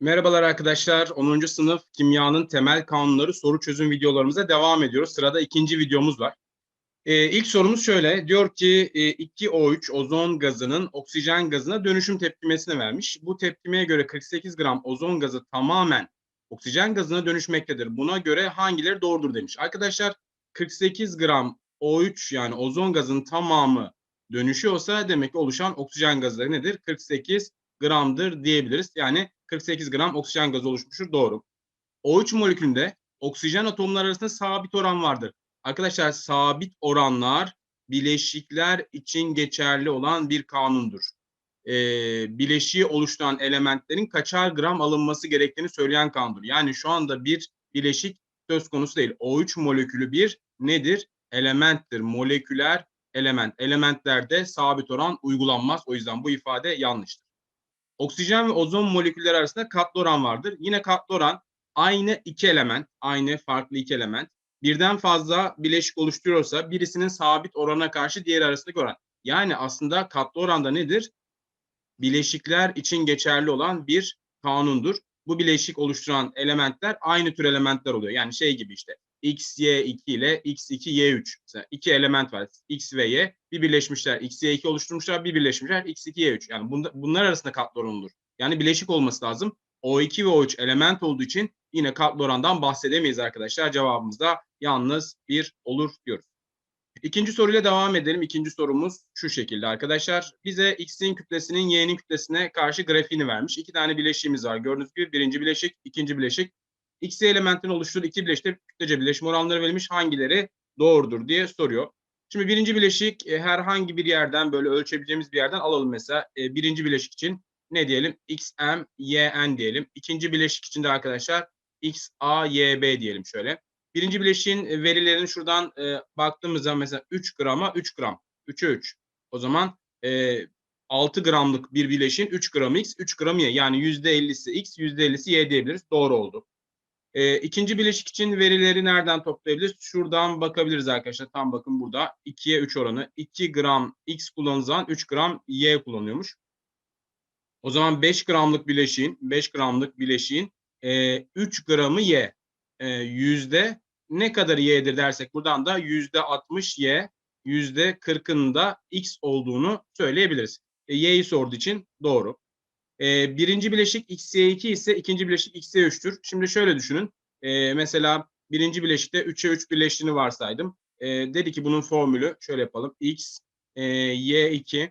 Merhabalar arkadaşlar. 10. sınıf kimyanın temel kanunları soru çözüm videolarımıza devam ediyoruz. Sırada ikinci videomuz var. Ee, ilk sorumuz şöyle. Diyor ki e, 2O3 ozon gazının oksijen gazına dönüşüm tepkimesini vermiş. Bu tepkimeye göre 48 gram ozon gazı tamamen oksijen gazına dönüşmektedir. Buna göre hangileri doğrudur demiş. Arkadaşlar 48 gram O3 yani ozon gazının tamamı dönüşüyorsa demek ki oluşan oksijen gazları nedir? 48 gramdır diyebiliriz. Yani 48 gram oksijen gazı oluşmuştur. Doğru. O3 molekülünde oksijen atomları arasında sabit oran vardır. Arkadaşlar sabit oranlar bileşikler için geçerli olan bir kanundur. Ee, bileşiği oluşturan elementlerin kaçar gram alınması gerektiğini söyleyen kanundur. Yani şu anda bir bileşik söz konusu değil. O3 molekülü bir nedir? Elementtir. Moleküler element. Elementlerde sabit oran uygulanmaz. O yüzden bu ifade yanlıştır. Oksijen ve ozon molekülleri arasında katlı oran vardır. Yine katlı oran aynı iki element, aynı farklı iki element birden fazla bileşik oluşturuyorsa birisinin sabit orana karşı diğeri arasındaki oran. Yani aslında katlı oranda nedir? Bileşikler için geçerli olan bir kanundur. Bu bileşik oluşturan elementler aynı tür elementler oluyor. Yani şey gibi işte X, Y2 ile X2, Y3. Mesela iki element var. X ve Y. Bir birleşmişler. X, Y2 oluşturmuşlar. Bir birleşmişler. X2, Y3. Yani bunda, bunlar arasında katlı oranıdır. Yani bileşik olması lazım. O2 ve O3 element olduğu için yine katlı orandan bahsedemeyiz arkadaşlar. Cevabımız da yalnız bir olur diyoruz. İkinci soruyla devam edelim. İkinci sorumuz şu şekilde arkadaşlar. Bize X'in kütlesinin Y'nin kütlesine karşı grafiğini vermiş. İki tane bileşiğimiz var. Gördüğünüz gibi birinci bileşik, ikinci bileşik. X elementin oluşturduğu iki bileşikte kütlece bileşim oranları verilmiş. Hangileri doğrudur diye soruyor. Şimdi birinci bileşik e, herhangi bir yerden böyle ölçebileceğimiz bir yerden alalım mesela. E, birinci bileşik için ne diyelim? XM, YN diyelim. İkinci bileşik için de arkadaşlar XA, YB diyelim şöyle. Birinci bileşiğin verilerini şuradan e, baktığımızda mesela 3 grama 3 gram. 3'e 3. O zaman e, 6 gramlık bir bileşiğin 3 gram X, 3 gram Y. Yani %50'si X, %50'si Y diyebiliriz. Doğru oldu. E, ikinci bileşik için verileri nereden toplayabiliriz? Şuradan bakabiliriz arkadaşlar. Tam bakın burada 2'ye 3 oranı. 2 gram X kullanılan 3 gram Y kullanıyormuş. O zaman 5 gramlık bileşiğin 5 gramlık bileşiğin e, 3 gramı Y. E, yüzde ne kadar Y'dir dersek buradan da yüzde 60 Y, yüzde 40'ın da X olduğunu söyleyebiliriz. E, Y'yi sorduğu için doğru. E, birinci bileşik XY2 ise ikinci bileşik XY3'tür. Şimdi şöyle düşünün. E, mesela birinci bileşikte 3'e 3 birleştiğini varsaydım. E, dedi ki bunun formülü şöyle yapalım. X, e, Y2,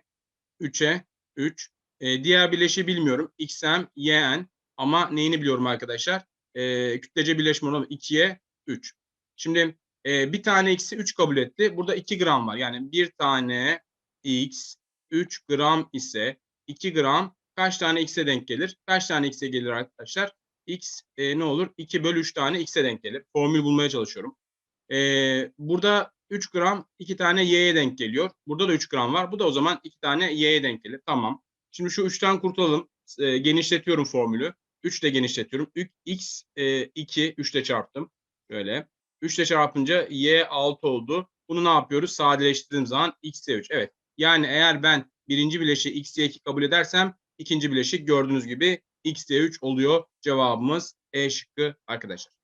3'e 3. E, diğer bileşiği bilmiyorum. XM, YN ama neyini biliyorum arkadaşlar? E, kütlece birleşme oranı 2'ye 3. Şimdi e, bir tane x'i 3 kabul etti. Burada 2 gram var. Yani bir tane x 3 gram ise 2 gram kaç tane x'e denk gelir? Kaç tane x'e gelir arkadaşlar? x e, ne olur? 2 bölü 3 tane x'e denk gelir. Formül bulmaya çalışıyorum. E, burada 3 gram 2 tane y'ye denk geliyor. Burada da 3 gram var. Bu da o zaman 2 tane y'ye denk gelir. Tamam. Şimdi şu 3'ten kurtulalım. E, genişletiyorum formülü. 3 de genişletiyorum. x e, 2 3 ile çarptım. Şöyle. 3 ile çarpınca y 6 oldu. Bunu ne yapıyoruz? Sadeleştirdiğim zaman x 3. Evet. Yani eğer ben birinci bileşiği x 2 kabul edersem ikinci bileşik gördüğünüz gibi x 3 oluyor. Cevabımız E şıkkı arkadaşlar.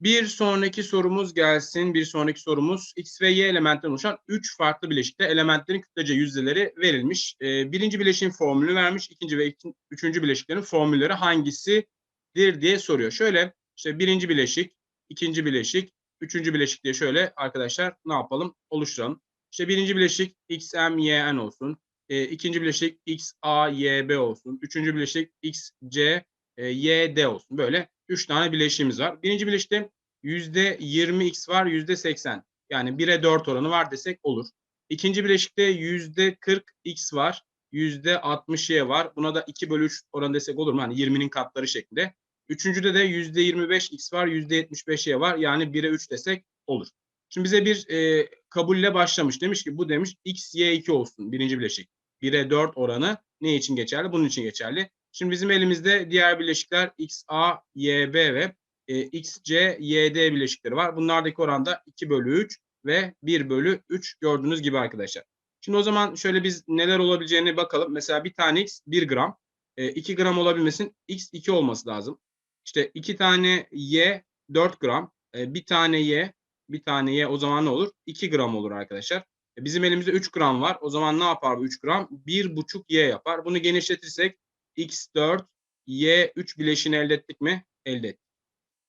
Bir sonraki sorumuz gelsin. Bir sonraki sorumuz X ve Y elementten oluşan 3 farklı bileşikte elementlerin kütlece yüzdeleri verilmiş. Ee, birinci bileşiğin formülü vermiş. ikinci ve üçüncü bileşiklerin formülleri hangisidir diye soruyor. Şöyle işte birinci bileşik, ikinci bileşik, üçüncü bileşik diye şöyle arkadaşlar ne yapalım? Oluşturalım. İşte birinci bileşik XM, YN olsun. E, ikinci bileşik XA, YB olsun. Üçüncü bileşik XC, e, YD olsun. Böyle üç tane bileşiğimiz var. Birinci bileşikte yüzde 20X var, yüzde 80. Yani 1'e 4 oranı var desek olur. İkinci bileşikte yüzde 40X var, yüzde 60 Y var. Buna da 2 bölü 3 oranı desek olur mu? Yani 20'nin katları şeklinde. Üçüncüde de yüzde 25 x var, yüzde 75 y var. Yani 1'e 3 desek olur. Şimdi bize bir e, kabulle başlamış. Demiş ki bu demiş x, y 2 olsun birinci bileşik. 1'e 4 oranı ne için geçerli? Bunun için geçerli. Şimdi bizim elimizde diğer bileşikler x, a, y, b ve e, x, c, y, d bileşikleri var. Bunlardaki oranda 2 bölü 3 ve 1 bölü 3 gördüğünüz gibi arkadaşlar. Şimdi o zaman şöyle biz neler olabileceğini bakalım. Mesela bir tane x 1 gram. e, 2 gram olabilmesin x 2 olması lazım. İşte 2 tane y 4 gram. E, bir tane y bir tane y o zaman ne olur? 2 gram olur arkadaşlar. E, bizim elimizde 3 gram var. O zaman ne yapar bu 3 gram? 1,5 y yapar. Bunu genişletirsek x4 y3 bileşini elde ettik mi? Elde ettik.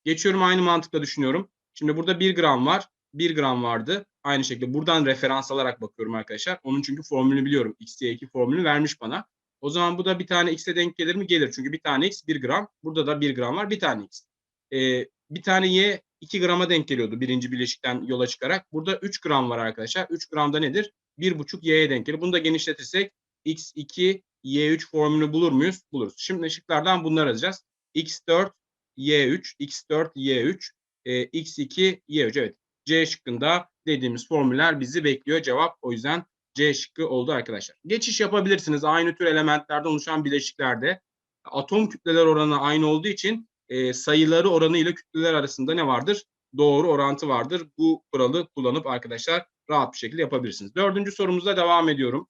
Geçiyorum aynı mantıkla düşünüyorum. Şimdi burada 1 gram var. 1 gram vardı. Aynı şekilde buradan referans alarak bakıyorum arkadaşlar. Onun çünkü formülünü biliyorum. X, Y, 2 formülünü vermiş bana. O zaman bu da bir tane X'e denk gelir mi? Gelir. Çünkü bir tane X 1 gram. Burada da 1 gram var. Bir tane X. Ee, bir tane Y 2 grama denk geliyordu birinci bileşikten yola çıkarak. Burada 3 gram var arkadaşlar. 3 gramda nedir? 1,5 Y'ye denk gelir. Bunu da genişletirsek X2 Y3 formülünü bulur muyuz? Buluruz. Şimdi ışıklardan bunları yazacağız. X4 Y3, X4 Y3, e, X2 Y3. Evet. C şıkkında dediğimiz formüller bizi bekliyor. Cevap o yüzden C şıkkı oldu arkadaşlar. Geçiş yapabilirsiniz. Aynı tür elementlerden oluşan bileşiklerde atom kütleler oranı aynı olduğu için e, sayıları oranı ile kütleler arasında ne vardır? Doğru orantı vardır. Bu kuralı kullanıp arkadaşlar rahat bir şekilde yapabilirsiniz. Dördüncü sorumuzda devam ediyorum.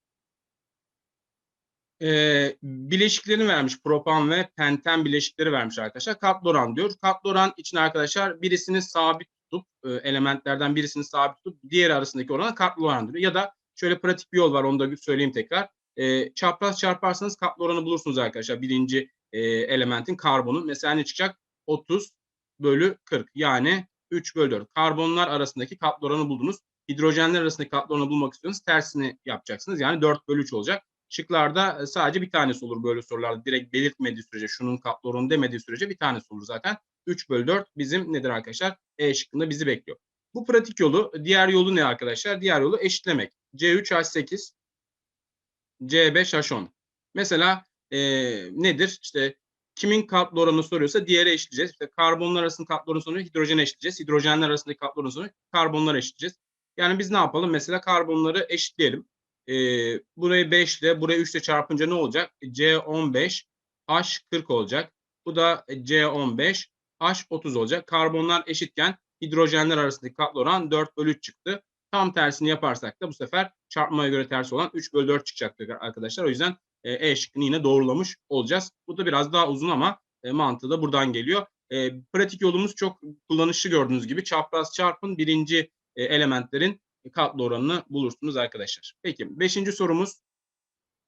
E, bileşiklerini vermiş. Propan ve penten bileşikleri vermiş arkadaşlar. Katlı oran diyor. Katlı oran için arkadaşlar birisini sabit tutup e, elementlerden birisini sabit tutup diğeri arasındaki orana katlı oran diyor. Ya da şöyle pratik bir yol var onu da söyleyeyim tekrar. E, çapraz çarparsanız katlı oranı bulursunuz arkadaşlar. Birinci e, elementin karbonu. Mesela ne çıkacak? 30 bölü 40 yani 3 bölü 4. Karbonlar arasındaki katlı oranı buldunuz. Hidrojenler arasındaki katlı oranı bulmak istiyorsanız tersini yapacaksınız. Yani 4 bölü 3 olacak. Şıklarda e, sadece bir tanesi olur böyle sorularda. Direkt belirtmediği sürece, şunun katlı oranı demediği sürece bir tanesi olur zaten. 3 bölü 4 bizim nedir arkadaşlar? E şıkkında bizi bekliyor. Bu pratik yolu. Diğer yolu ne arkadaşlar? Diğer yolu eşitlemek. C3H8, C5H10. Mesela e, nedir? İşte kimin katlı oranını soruyorsa diğeri eşitleyeceğiz. İşte karbonlar arasında katlı oranı soruyor, hidrojen eşitleyeceğiz. Hidrojenler arasındaki katlı oranı soruyor, karbonlar eşitleyeceğiz. Yani biz ne yapalım? Mesela karbonları eşitleyelim. E, burayı 5 ile, burayı 3 ile çarpınca ne olacak? C15, H40 olacak. Bu da C15, H30 olacak. Karbonlar eşitken hidrojenler arasındaki katlı oran 4 bölü 3 çıktı. Tam tersini yaparsak da bu sefer çarpmaya göre tersi olan 3 bölü 4 çıkacaktır arkadaşlar. O yüzden e, e şıkkını yine doğrulamış olacağız. Bu da biraz daha uzun ama e, mantığı da buradan geliyor. E, pratik yolumuz çok kullanışlı gördüğünüz gibi. Çapraz çarpın birinci e, elementlerin katlı oranını bulursunuz arkadaşlar. Peki beşinci sorumuz.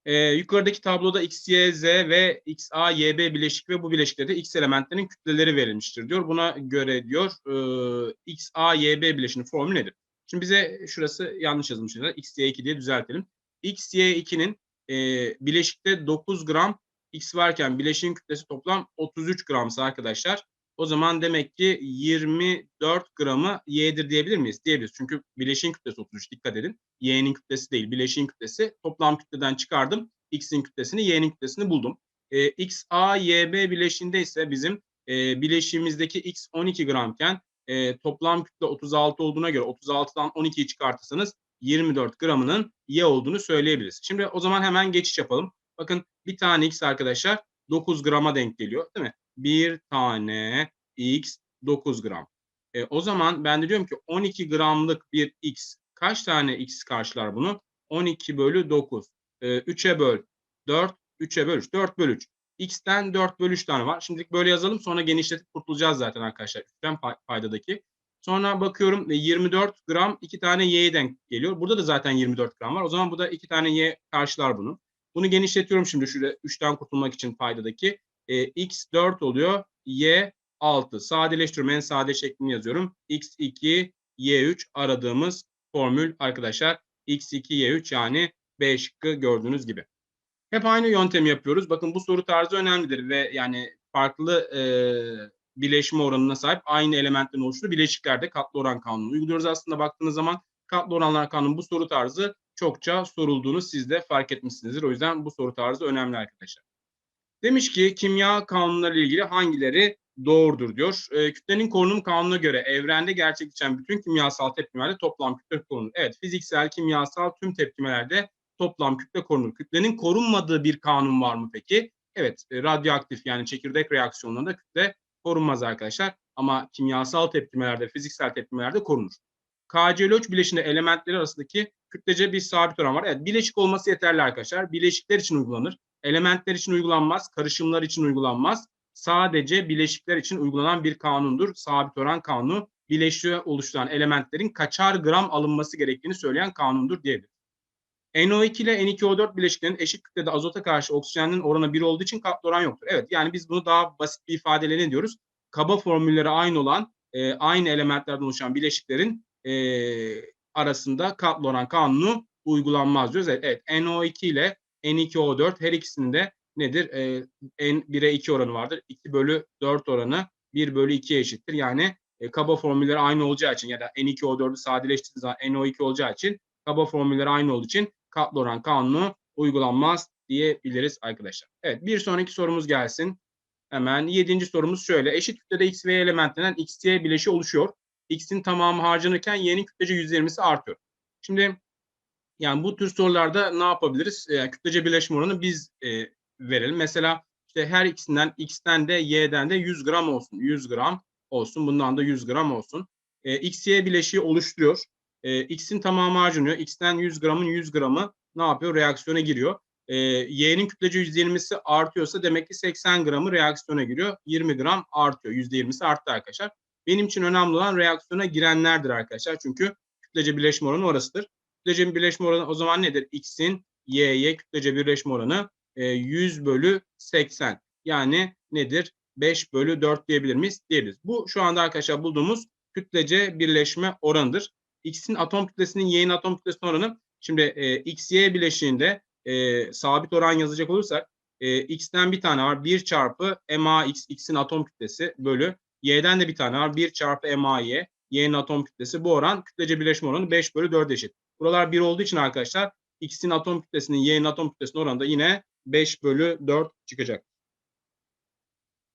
E, yukarıdaki tabloda X, Y, Z ve X, A, Y, B bileşik ve bu bileşiklerde X elementlerinin kütleleri verilmiştir diyor. Buna göre diyor e, X, A, Y, B bileşinin formülü nedir? Şimdi bize şurası yanlış yazılmış. X, Y, 2 diye düzeltelim. X, Y, 2'nin e, bileşikte 9 gram X varken bileşiğin kütlesi toplam 33 gramsa arkadaşlar. O zaman demek ki 24 gramı Y'dir diyebilir miyiz? Diyebiliriz. Çünkü bileşiğin kütlesi 33 dikkat edin. Y'nin kütlesi değil. Bileşiğin kütlesi toplam kütleden çıkardım. X'in kütlesini Y'nin kütlesini buldum. E, X, A, Y, B bileşiğinde ise bizim e, bileşiğimizdeki X 12 gramken e, toplam kütle 36 olduğuna göre 36'dan 12'yi çıkartırsanız 24 gramının Y olduğunu söyleyebiliriz. Şimdi o zaman hemen geçiş yapalım. Bakın bir tane X arkadaşlar 9 grama denk geliyor değil mi? Bir tane X 9 gram. E, o zaman ben de diyorum ki 12 gramlık bir X kaç tane X karşılar bunu? 12 bölü 9. E, 3'e böl 4, 3'e böl 3. 4 bölü 3. X'ten 4 bölü 3 tane var. Şimdilik böyle yazalım sonra genişletip kurtulacağız zaten arkadaşlar. Üçten paydadaki. Sonra bakıyorum 24 gram 2 tane Y'ye denk geliyor. Burada da zaten 24 gram var. O zaman bu da 2 tane Y karşılar bunu. Bunu genişletiyorum şimdi şurada 3'ten kurtulmak için paydadaki. E, X 4 oluyor. Y 6. Sadeleştiriyorum. En sade şeklini yazıyorum. X2 Y3 aradığımız formül arkadaşlar. X2 Y3 yani B şıkkı gördüğünüz gibi. Hep aynı yöntemi yapıyoruz. Bakın bu soru tarzı önemlidir ve yani farklı e, bileşme oranına sahip aynı elementten oluştuğu bileşiklerde katlı oran kanunu uyguluyoruz. Aslında baktığınız zaman katlı oranlar kanunu bu soru tarzı çokça sorulduğunu siz de fark etmişsinizdir. O yüzden bu soru tarzı önemli arkadaşlar. Demiş ki kimya kanunları ile ilgili hangileri doğrudur diyor. E, kütlenin korunum kanununa göre evrende gerçekleşen bütün kimyasal tepkimelerde toplam kütle korunur. Evet fiziksel, kimyasal tüm tepkimelerde toplam kütle korunur. Kütlenin korunmadığı bir kanun var mı peki? Evet e, radyoaktif yani çekirdek reaksiyonlarında kütle korunmaz arkadaşlar. Ama kimyasal tepkimelerde, fiziksel tepkimelerde korunur. KCl3 bileşinde elementleri arasındaki kütlece bir sabit oran var. Evet bileşik olması yeterli arkadaşlar. Bileşikler için uygulanır. Elementler için uygulanmaz, karışımlar için uygulanmaz. Sadece bileşikler için uygulanan bir kanundur. Sabit oran kanunu bileşiği oluşturan elementlerin kaçar gram alınması gerektiğini söyleyen kanundur diyebiliriz. NO2 ile N2O4 bileşiklerin eşit kütlede azota karşı oksijenin oranı 1 olduğu için katlı oran yoktur. Evet yani biz bunu daha basit bir ifadeyle ne diyoruz? Kaba formülleri aynı olan e, aynı elementlerden oluşan bileşiklerin e, arasında katlı oran kanunu uygulanmaz diyoruz. Evet, evet NO2 ile N2O4 her ikisinin de nedir? E, N1'e 2 oranı vardır. 2 bölü 4 oranı 1 bölü 2'ye eşittir. Yani e, kaba formülleri aynı olacağı için ya da N2O4'ü sadeleştirdiğiniz zaman NO2 olacağı için kaba formülleri aynı olduğu için katlı oran kanunu uygulanmaz diyebiliriz arkadaşlar. Evet bir sonraki sorumuz gelsin. Hemen yedinci sorumuz şöyle. Eşit kütlede X ve Y elementlerinden X, Y bileşi oluşuyor. X'in tamamı harcanırken Y'nin kütlece %20'si artıyor. Şimdi yani bu tür sorularda ne yapabiliriz? E, kütlece birleşme oranı biz e, verelim. Mesela işte her ikisinden X'ten de Y'den de 100 gram olsun. 100 gram olsun. Bundan da 100 gram olsun. E, X, Y bileşiği oluşturuyor. E, X'in tamamı harcanıyor. X'ten 100 gramın 100 gramı ne yapıyor? Reaksiyona giriyor. E, Y'nin kütlece %20'si artıyorsa demek ki 80 gramı reaksiyona giriyor. 20 gram artıyor. %20'si arttı arkadaşlar. Benim için önemli olan reaksiyona girenlerdir arkadaşlar. Çünkü kütlece birleşme oranı orasıdır. Kütlece birleşme oranı o zaman nedir? X'in Y'ye kütlece birleşme oranı e, 100 bölü 80. Yani nedir? 5 bölü 4 diyebilir miyiz? Diyebiliriz. Bu şu anda arkadaşlar bulduğumuz kütlece birleşme oranıdır. X'in atom kütlesinin Y'nin atom kütlesinin oranı. Şimdi e, X, Y bileşiğinde e, sabit oran yazacak olursak e, X'ten bir tane var. 1 çarpı MAX, X'in atom kütlesi bölü. Y'den de bir tane var. 1 çarpı MAY, Y'nin atom kütlesi. Bu oran kütlece birleşme oranı 5 bölü 4 eşit. Buralar 1 olduğu için arkadaşlar X'in atom kütlesinin Y'nin atom kütlesinin oranı da yine 5 bölü 4 çıkacak.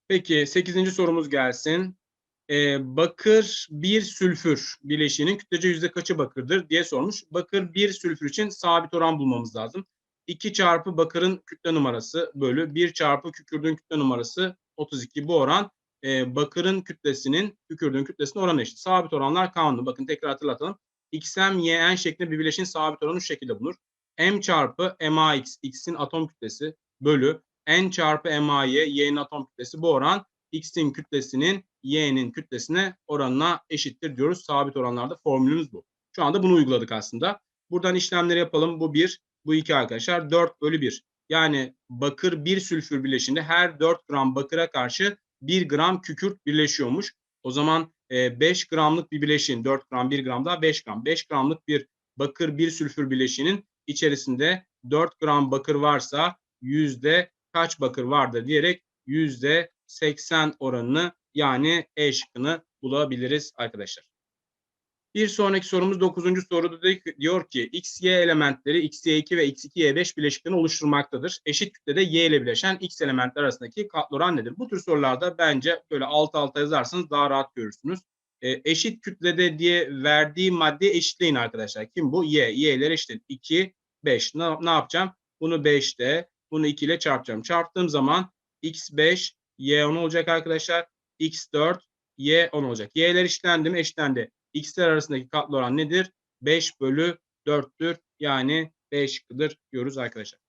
Peki 8. sorumuz gelsin. Ee, bakır bir sülfür bileşiğinin kütlece yüzde kaçı bakırdır diye sormuş. Bakır bir sülfür için sabit oran bulmamız lazım. 2 çarpı bakırın kütle numarası bölü 1 çarpı kükürdüğün kütle numarası 32. Bu oran e, bakırın kütlesinin kükürdüğün kütlesine oranı eşit. Sabit oranlar kanunu. Bakın tekrar hatırlatalım. XM, YN şeklinde bir bileşiğin sabit oranı şu şekilde bulunur. M çarpı MAX, X'in atom kütlesi bölü N çarpı MAY, Y'nin atom kütlesi. Bu oran X'in kütlesinin Y'nin kütlesine oranına eşittir diyoruz. Sabit oranlarda formülümüz bu. Şu anda bunu uyguladık aslında. Buradan işlemleri yapalım. Bu 1, bu 2 arkadaşlar. 4 bölü 1. Yani bakır bir sülfür bileşiğinde her 4 gram bakıra karşı 1 gram kükürt birleşiyormuş. O zaman 5 gramlık bir bileşiğin 4 gram 1 gram daha 5 gram. 5 gramlık bir bakır bir sülfür bileşiğinin içerisinde 4 gram bakır varsa yüzde kaç bakır vardır diyerek yüzde 80 oranını yani E şıkkını bulabiliriz arkadaşlar. Bir sonraki sorumuz 9. soruda diyor ki X, Y elementleri X, Y2 ve X2, Y5 bileşiklerini oluşturmaktadır. Eşit kütlede Y ile bileşen X elementler arasındaki katlı oran nedir? Bu tür sorularda bence böyle alt alta yazarsanız daha rahat görürsünüz. E, eşit kütlede diye verdiği madde eşitleyin arkadaşlar. Kim bu? Y. Y'ler eşittir. 2, 5. Ne, ne yapacağım? Bunu 5'te, bunu 2 ile çarpacağım. Çarptığım zaman X5, Y10 olacak arkadaşlar. X4, Y10 olacak. Y'ler eşitlendi mi? Eşitlendi. X'ler arasındaki katlı oran nedir? 5 bölü 4'tür. Yani 5 şıkkıdır diyoruz arkadaşlar.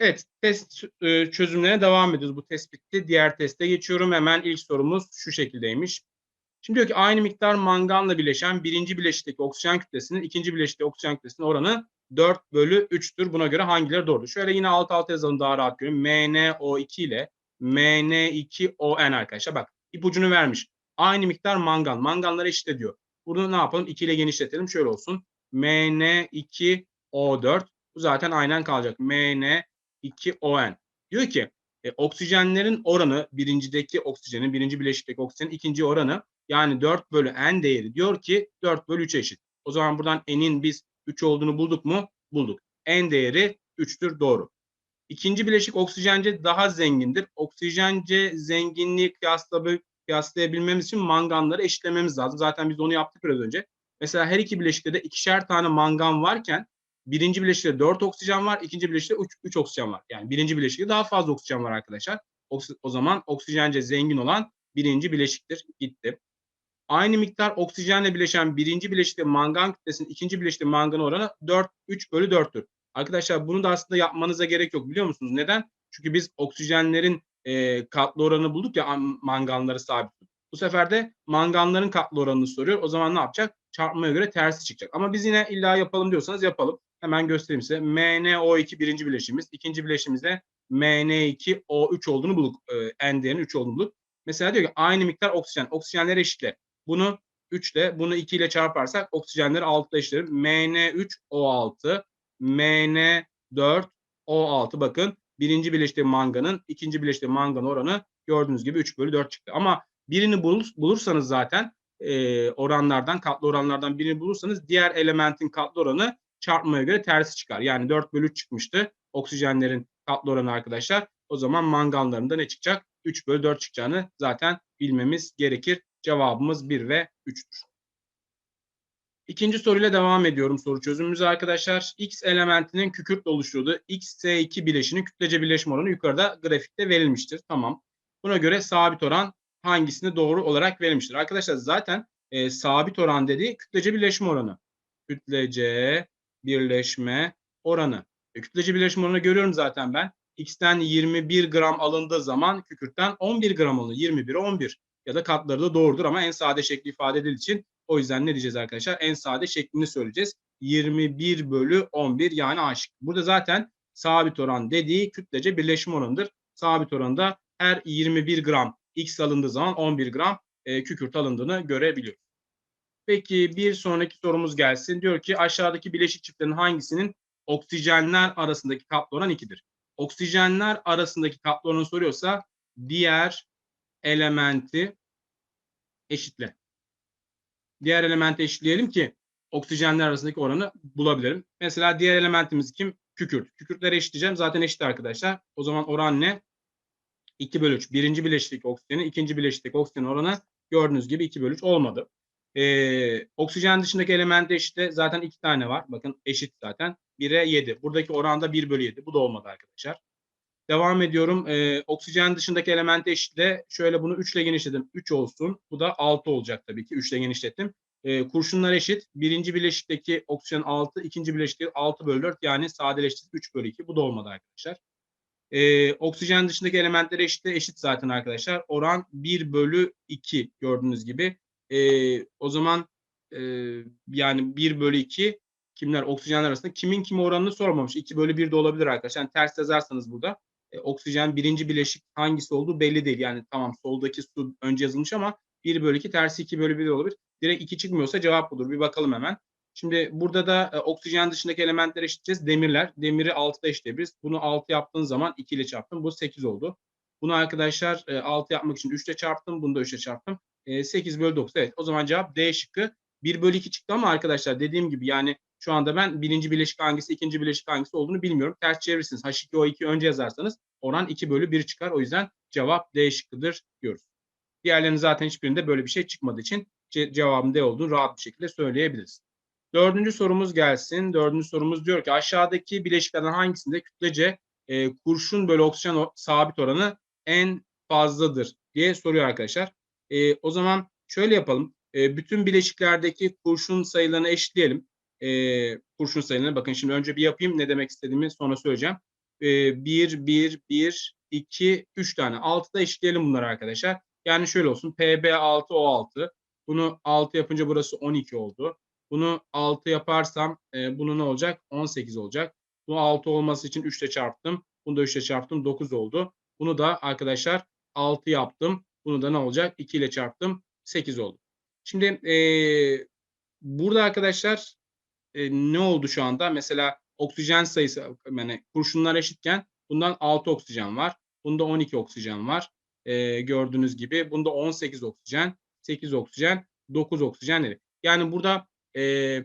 Evet, test e, çözümlerine devam ediyoruz. Bu test bitti. Diğer teste geçiyorum. Hemen ilk sorumuz şu şekildeymiş. Şimdi diyor ki aynı miktar manganla bileşen birinci bileşikteki oksijen kütlesinin ikinci bileşikteki oksijen kütlesinin oranı 4 bölü 3'tür. Buna göre hangileri doğrudur? Şöyle yine alt alta yazalım daha rahat görün. MnO2 ile Mn2On arkadaşlar. Bak ipucunu vermiş. Aynı miktar mangan. Manganları eşit ediyor. Bunu ne yapalım? 2 ile genişletelim. Şöyle olsun. Mn2O4. Bu zaten aynen kalacak. Mn2On. Diyor ki e, oksijenlerin oranı birincideki oksijenin, birinci bileşikteki oksijenin ikinci oranı yani 4 bölü n değeri diyor ki 4 bölü 3 eşit. O zaman buradan n'in biz 3 olduğunu bulduk mu? Bulduk. N değeri 3'tür doğru. İkinci bileşik oksijence daha zengindir. Oksijence zenginliği kıyaslayabilmemiz için manganları eşitlememiz lazım. Zaten biz onu yaptık biraz önce. Mesela her iki bileşikte de ikişer tane mangan varken birinci bileşikte 4 oksijen var, ikinci bileşikte 3, 3 oksijen var. Yani birinci bileşikte daha fazla oksijen var arkadaşlar. O zaman oksijence zengin olan birinci bileşiktir. Gitti. Aynı miktar oksijenle bileşen birinci bileşikte mangan kütlesinin ikinci bileşikte mangan oranı 4, 3 bölü 4'tür. Arkadaşlar bunu da aslında yapmanıza gerek yok biliyor musunuz? Neden? Çünkü biz oksijenlerin e, katlı oranını bulduk ya manganları sabit. Bu sefer de manganların katlı oranını soruyor. O zaman ne yapacak? Çarpmaya göre tersi çıkacak. Ama biz yine illa yapalım diyorsanız yapalım. Hemen göstereyim size. MnO2 birinci bileşimimiz. ikinci bileşimimizde Mn2O3 olduğunu bulduk. E, N değerinin 3 olduğunu bulduk. Mesela diyor ki aynı miktar oksijen. Oksijenleri eşitle. Bunu 3 ile bunu 2 ile çarparsak oksijenleri 6 ile eşitlerim. Mn3O6 Mn4O6 bakın birinci bileşte manganın ikinci bileşte mangan oranı gördüğünüz gibi 3 bölü 4 çıktı. Ama birini bulur, bulursanız zaten e, oranlardan katlı oranlardan birini bulursanız diğer elementin katlı oranı çarpmaya göre tersi çıkar. Yani 4 bölü 3 çıkmıştı oksijenlerin katlı oranı arkadaşlar. O zaman manganların da ne çıkacak? 3 bölü 4 çıkacağını zaten bilmemiz gerekir. Cevabımız 1 ve 3'tür. İkinci soruyla devam ediyorum soru çözümümüzü arkadaşlar. X elementinin kükürtle oluşturduğu XS2 bileşinin kütlece birleşme oranı yukarıda grafikte verilmiştir. Tamam. Buna göre sabit oran hangisini doğru olarak verilmiştir? Arkadaşlar zaten e, sabit oran dediği kütlece birleşme oranı. Kütlece birleşme oranı. E, kütlece birleşme oranı görüyorum zaten ben. X'ten 21 gram alındığı zaman kükürtten 11 gram alınır. 21'e 11 ya da katları da doğrudur ama en sade şekli ifade edildiği için o yüzden ne diyeceğiz arkadaşlar? En sade şeklini söyleyeceğiz. 21 bölü 11 yani A. Burada zaten sabit oran dediği kütlece birleşim oranıdır. Sabit oranda her 21 gram X alındığı zaman 11 gram e, kükürt alındığını görebiliyoruz. Peki bir sonraki sorumuz gelsin. Diyor ki aşağıdaki bileşik çiftlerin hangisinin oksijenler arasındaki katlı oran 2'dir? Oksijenler arasındaki katlı oranı soruyorsa diğer elementi eşitle. Diğer elementi eşitleyelim ki oksijenler arasındaki oranı bulabilirim. Mesela diğer elementimiz kim? Kükürt. Kükürtleri eşitleyeceğim. Zaten eşit arkadaşlar. O zaman oran ne? 2 bölü 3. Birinci bileşikteki oksijenin ikinci bileşikteki oksijenin oranı gördüğünüz gibi 2 bölü 3 olmadı. Ee, oksijen dışındaki element eşitte zaten iki tane var. Bakın eşit zaten. 1'e 7. Buradaki oranda 1 bölü 7. Bu da olmadı arkadaşlar. Devam ediyorum. Ee, oksijen dışındaki element eşitle şöyle bunu 3 ile genişledim. 3 olsun. Bu da 6 olacak tabii ki. 3 ile genişlettim. Ee, kurşunlar eşit. Birinci bileşikteki oksijen 6, ikinci bileşikteki 6 bölü 4 yani sadeleştirdik 3 bölü 2. Bu da olmadı arkadaşlar. Ee, oksijen dışındaki elementler eşit eşit zaten arkadaşlar. Oran 1 bölü 2 gördüğünüz gibi. Ee, o zaman e, yani 1 bölü 2 kimler oksijenler arasında kimin kimi oranını sormamış. 2 bölü 1 de olabilir arkadaşlar. Yani ters yazarsanız burada e, oksijen birinci bileşik hangisi olduğu belli değil. Yani tamam soldaki su önce yazılmış ama 1 bölü 2 tersi 2 bölü 1 de olabilir. Direkt 2 çıkmıyorsa cevap budur. Bir bakalım hemen. Şimdi burada da e, oksijen dışındaki elementleri eşitleyeceğiz. Demirler. Demiri 6'da eşitleyebiliriz. Bunu 6 yaptığın zaman 2 ile çarptım. Bu 8 oldu. Bunu arkadaşlar e, 6 yapmak için 3 ile çarptım. Bunu da 3 ile çarptım. E, 8 bölü 9. Evet o zaman cevap D şıkkı. 1 bölü 2 çıktı ama arkadaşlar dediğim gibi yani şu anda ben birinci bileşik hangisi, ikinci bileşik hangisi olduğunu bilmiyorum. Ters çevirirsiniz. H2O2 önce yazarsanız oran 2 bölü 1 çıkar. O yüzden cevap D şıkkıdır diyoruz. Diğerlerinin zaten hiçbirinde böyle bir şey çıkmadığı için ce cevabın D olduğunu rahat bir şekilde söyleyebiliriz. Dördüncü sorumuz gelsin. Dördüncü sorumuz diyor ki aşağıdaki bileşiklerden hangisinde kütlece e, kurşun bölü oksijen o, sabit oranı en fazladır diye soruyor arkadaşlar. E, o zaman şöyle yapalım. E, bütün bileşiklerdeki kurşun sayılarını eşitleyelim. E, kurşun sayılarını bakın şimdi önce bir yapayım ne demek istediğimi sonra söyleyeceğim. E, 1, 1, 1, 2, 3 tane. 6'da eşitleyelim bunları arkadaşlar. Yani şöyle olsun. PB6, O6. Bunu 6 yapınca burası 12 oldu. Bunu 6 yaparsam e, bunu ne olacak? 18 olacak. Bu 6 olması için 3 ile çarptım. Bunu da 3 ile çarptım. 9 oldu. Bunu da arkadaşlar 6 yaptım. Bunu da ne olacak? 2 ile çarptım. 8 oldu. Şimdi e, burada arkadaşlar e, ne oldu şu anda? Mesela oksijen sayısı yani kurşunlar eşitken bundan 6 oksijen var. Bunda 12 oksijen var. E, gördüğünüz gibi. Bunda 18 oksijen, 8 oksijen, 9 oksijen dedi. Yani burada e,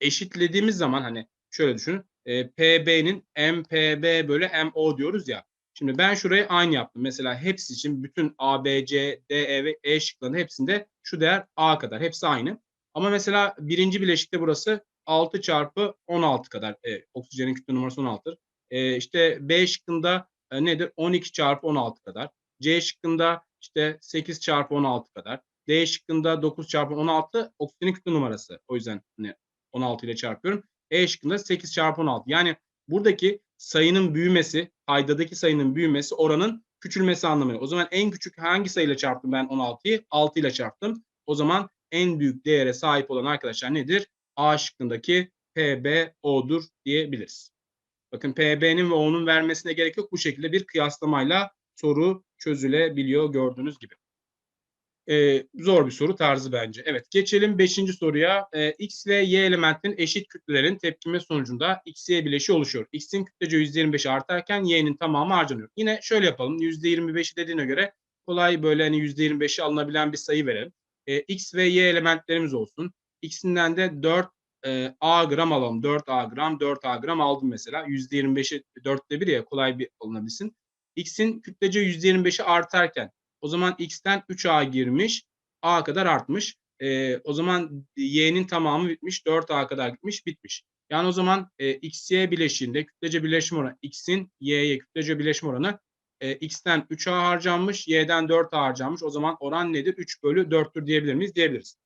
eşitlediğimiz zaman hani şöyle düşünün. E, PB'nin MPB bölü MO diyoruz ya. Şimdi ben şurayı aynı yaptım. Mesela hepsi için bütün A, B, C, D, E ve E şıklarının hepsinde şu değer A kadar. Hepsi aynı. Ama mesela birinci bileşikte burası 6 çarpı 16 kadar. E, oksijenin kütle numarası 16'dır. E, işte B şıkkında e, nedir? 12 çarpı 16 kadar. C şıkkında işte 8 çarpı 16 kadar. D şıkkında 9 çarpı 16 oksijenin kütle numarası. O yüzden hani 16 ile çarpıyorum. E şıkkında 8 çarpı 16. Yani Buradaki sayının büyümesi, paydadaki sayının büyümesi oranın küçülmesi anlamına. O zaman en küçük hangi sayıyla çarptım ben 16'yı? 6 ile çarptım. O zaman en büyük değere sahip olan arkadaşlar nedir? A şıkkındaki PBO'dur diyebiliriz. Bakın PB'nin ve O'nun vermesine gerek yok. Bu şekilde bir kıyaslamayla soru çözülebiliyor gördüğünüz gibi. Ee, zor bir soru tarzı bence. Evet geçelim 5. soruya. Ee, X ve Y elementinin eşit kütlelerin tepkime sonucunda X-Y bileşi oluşuyor. X'in kütlece %25 artarken Y'nin tamamı harcanıyor. Yine şöyle yapalım. %25'i dediğine göre kolay böyle hani %25'i alınabilen bir sayı verelim. Ee, X ve Y elementlerimiz olsun. X'inden de 4 e, A gram alalım. 4 A gram, 4 A gram aldım mesela. %25'i 4'te 1 ya kolay bir alınabilsin. X'in kütlece %25'i artarken o zaman X'ten 3A girmiş. A kadar artmış. E, o zaman Y'nin tamamı bitmiş. 4A kadar gitmiş. Bitmiş. Yani o zaman e, X-Y bileşiğinde kütlece birleşme oranı X'in Y'ye kütlece birleşme oranı e, X'ten 3A harcanmış. Y'den 4A harcanmış. O zaman oran nedir? 3 bölü 4'tür diyebilir miyiz? Diyebiliriz.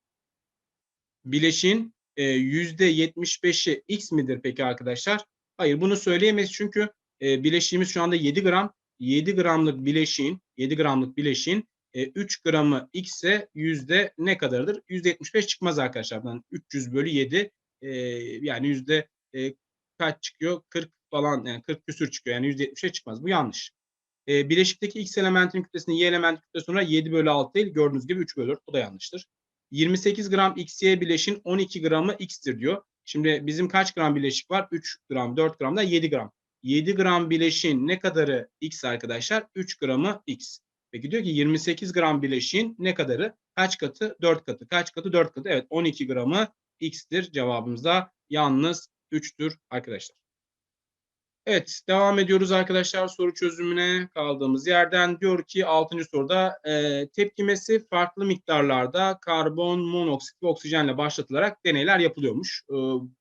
Bileşiğin e, %75'i X midir peki arkadaşlar? Hayır bunu söyleyemeyiz çünkü e, bileşiğimiz şu anda 7 gram. 7 gramlık bileşiğin 7 gramlık bileşiğin e, 3 gramı X ise yüzde ne kadardır? Yüzde 75 çıkmaz arkadaşlar. Yani 300 bölü 7 e, yani yüzde e, kaç çıkıyor? 40 falan yani 40 küsür çıkıyor. Yani yüzde 75 çıkmaz. Bu yanlış. Bileşikteki X elementinin kütlesini Y elementin kütlesi sonra 7 bölü 6 değil. Gördüğünüz gibi 3 bölü 4. Bu da yanlıştır. 28 gram XY bileşin 12 gramı X'tir diyor. Şimdi bizim kaç gram bileşik var? 3 gram, 4 gram da 7 gram. 7 gram bileşin ne kadarı X arkadaşlar? 3 gramı X. Peki diyor ki 28 gram bileşin ne kadarı? Kaç katı? 4 katı. Kaç katı? 4 katı. Evet 12 gramı X'tir cevabımızda. Yalnız 3'tür arkadaşlar. Evet devam ediyoruz arkadaşlar soru çözümüne kaldığımız yerden. Diyor ki 6. soruda e, tepkimesi farklı miktarlarda karbon monoksit ve oksijenle başlatılarak deneyler yapılıyormuş. E,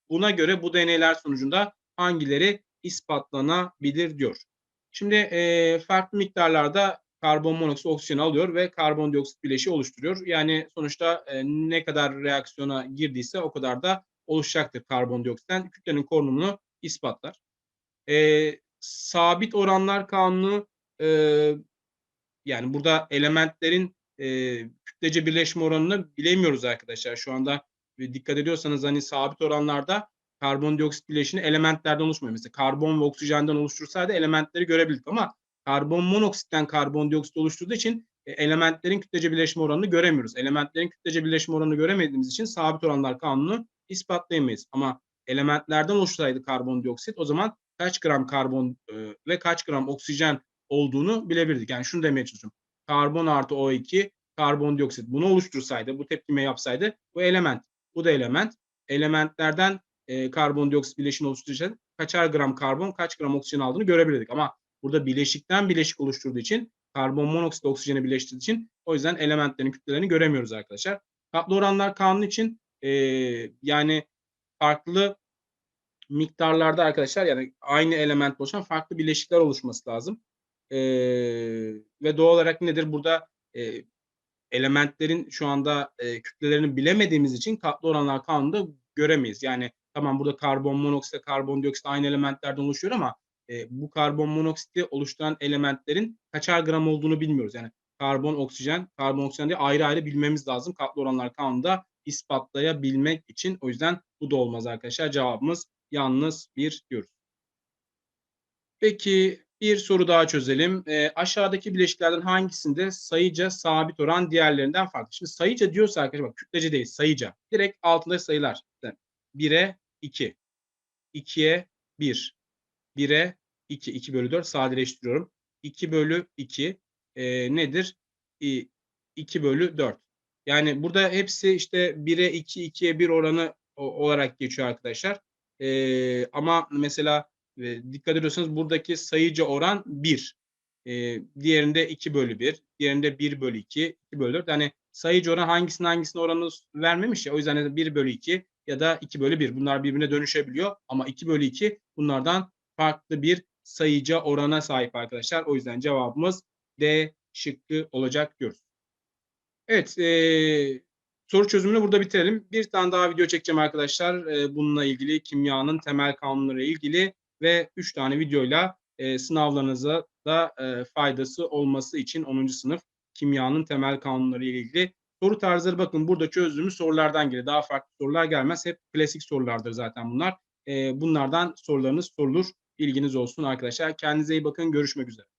buna göre bu deneyler sonucunda hangileri ispatlanabilir diyor. Şimdi e, farklı miktarlarda karbon monoksit oksijen alıyor ve karbondioksit bileşiği oluşturuyor. Yani sonuçta e, ne kadar reaksiyona girdiyse o kadar da oluşacaktır karbondioksitten. Kütlenin korunumunu ispatlar. E, sabit oranlar kanunu e, yani burada elementlerin e, kütlece birleşme oranını bilemiyoruz arkadaşlar. Şu anda dikkat ediyorsanız hani sabit oranlarda karbondioksit bileşini elementlerden oluşmuyor. Mesela karbon ve oksijenden oluştursaydı elementleri görebildik ama karbon monoksitten karbondioksit oluşturduğu için e, elementlerin kütlece birleşme oranını göremiyoruz. Elementlerin kütlece birleşme oranını göremediğimiz için sabit oranlar kanunu ispatlayamayız. Ama elementlerden oluşsaydı karbondioksit o zaman kaç gram karbon e, ve kaç gram oksijen olduğunu bilebilirdik. Yani şunu demeye çalışıyorum. Karbon artı O2 karbondioksit bunu oluştursaydı, bu tepkime yapsaydı bu element. Bu da element. Elementlerden e, karbondioksit bileşini oluşturacak kaçar gram karbon, kaç gram oksijen aldığını görebilirdik. Ama burada bileşikten bileşik oluşturduğu için karbon monoksit oksijeni birleştirdiği için o yüzden elementlerin kütlelerini göremiyoruz arkadaşlar. Katlı oranlar kanunu için e, yani farklı miktarlarda arkadaşlar yani aynı element oluşan farklı bileşikler oluşması lazım. E, ve doğal olarak nedir burada e, elementlerin şu anda e, kütlelerini bilemediğimiz için katlı oranlar kanunu da göremeyiz. Yani Tamam burada karbon monoksit, karbondioksit aynı elementlerden oluşuyor ama e, bu karbon monoksiti oluşturan elementlerin kaçar gram olduğunu bilmiyoruz. Yani karbon, oksijen, karbon, oksijen diye ayrı ayrı bilmemiz lazım. Katlı oranlar kanunda ispatlayabilmek için. O yüzden bu da olmaz arkadaşlar. Cevabımız yalnız bir diyoruz. Peki bir soru daha çözelim. E, aşağıdaki bileşiklerden hangisinde sayıca sabit oran diğerlerinden farklı? Şimdi sayıca diyorsa arkadaşlar bak kütlece değil sayıca. Direkt altında sayılar. 1'e 2. 2'ye 1. 1'e 2. 2 bölü 4 sadeleştiriyorum. 2 bölü 2 e, nedir? E, 2 bölü 4. Yani burada hepsi işte 1'e 2, 2'ye 1 oranı olarak geçiyor arkadaşlar. E, ama mesela e, dikkat ediyorsanız buradaki sayıcı oran 1. E, diğerinde 2 bölü 1. Diğerinde 1 bölü 2, 2 bölü 4. Yani sayıcı oran hangisinin hangisinin oranı vermemiş ya. O yüzden 1 bölü 2 ya da 2 bölü 1. Bunlar birbirine dönüşebiliyor ama 2 bölü 2 bunlardan farklı bir sayıca orana sahip arkadaşlar. O yüzden cevabımız D şıkkı olacak diyoruz. Evet e, soru çözümünü burada bitirelim. Bir tane daha video çekeceğim arkadaşlar. E, bununla ilgili kimyanın temel kanunları ilgili ve 3 tane videoyla e, sınavlarınıza da e, faydası olması için 10. sınıf kimyanın temel kanunları ile ilgili soru tarzları bakın burada çözdüğümüz sorulardan geliyor. Daha farklı sorular gelmez. Hep klasik sorulardır zaten bunlar. E, bunlardan sorularınız sorulur. İlginiz olsun arkadaşlar. Kendinize iyi bakın. Görüşmek üzere.